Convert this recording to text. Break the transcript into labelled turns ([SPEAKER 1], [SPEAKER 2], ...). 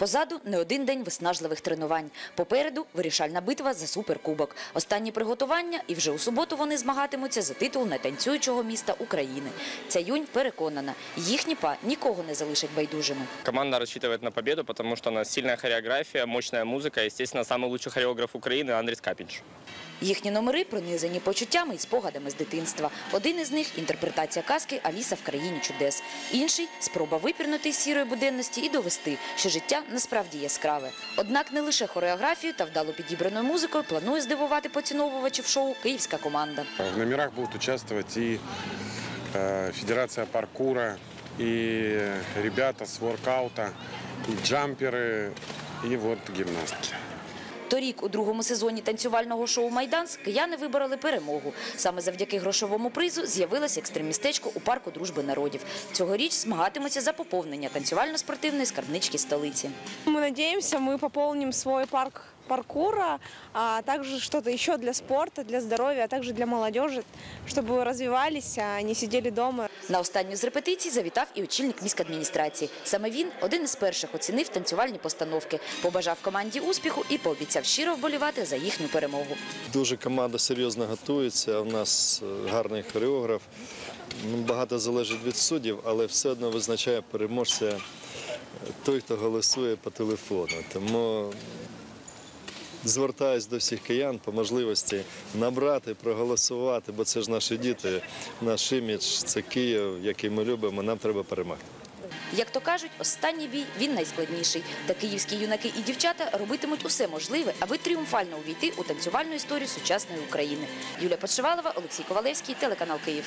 [SPEAKER 1] Позаду не один день виснажливих тренувань. Попереду вирішальна битва за суперкубок. Останні приготування, і вже у суботу вони змагатимуться за титул найтанцюючого міста України. Ця юнь переконана, їхні па нікого не залишать байдужими.
[SPEAKER 2] Команда рассчитывает на победу, потому что у нас сильная хореография, мощная музыка. Естественно, самый лучший хореограф Украины Андрей Скапинч.
[SPEAKER 1] Їхні номери пронизані почуттями і спогадами з дитинства. Один із них інтерпретація казки Аліса в країні чудес. Інший спроба випірнути з сірої буденності і довести, що життя насправді яскраве. Однак не лише хореографію та вдало підібраною музикою планує здивувати поціновувачів шоу київська команда.
[SPEAKER 3] В номерах будуть участвувати і федерація паркура, і ребята з воркаута, і джамперы, і от гимнастки.
[SPEAKER 1] Торік у другому сезоні танцювального шоу Майданс кияни вибороли перемогу. Саме завдяки грошовому призу з'явилось екстремістечко у парку дружби народів. Цьогоріч змагатимуться за поповнення танцювально-спортивної скарбнички столиці.
[SPEAKER 4] Ми сподіваємося, ми поповнимо свой парк паркура, а также что-то еще для спорта, для здоровья, а также для молодежи, чтобы развивались, а не сидели дома.
[SPEAKER 1] На останню з репетицій завітав і очільник міськадміністрації. Саме він один із перших оцінив танцювальні постановки, побажав команді успіху і пообіцяв щиро вболівати за їхню перемогу.
[SPEAKER 5] Дуже команда серйозно готується. У нас е, гарний хореограф. Ну, Багато залежить від суддів, але все одно визначає переможця е, той, хто голосує по телефону. Тому звертаюсь до всіх киян по можливості набрати, проголосувати, бо це ж наші діти, наш імідж, це Київ, який ми любимо. Нам треба перемогти.
[SPEAKER 1] Як то кажуть, останній бій він найскладніший. Та київські юнаки і дівчата робитимуть усе можливе, аби тріумфально увійти у танцювальну історію сучасної України. Юлія Подшивалова, Олексій Ковалевський, телеканал Київ.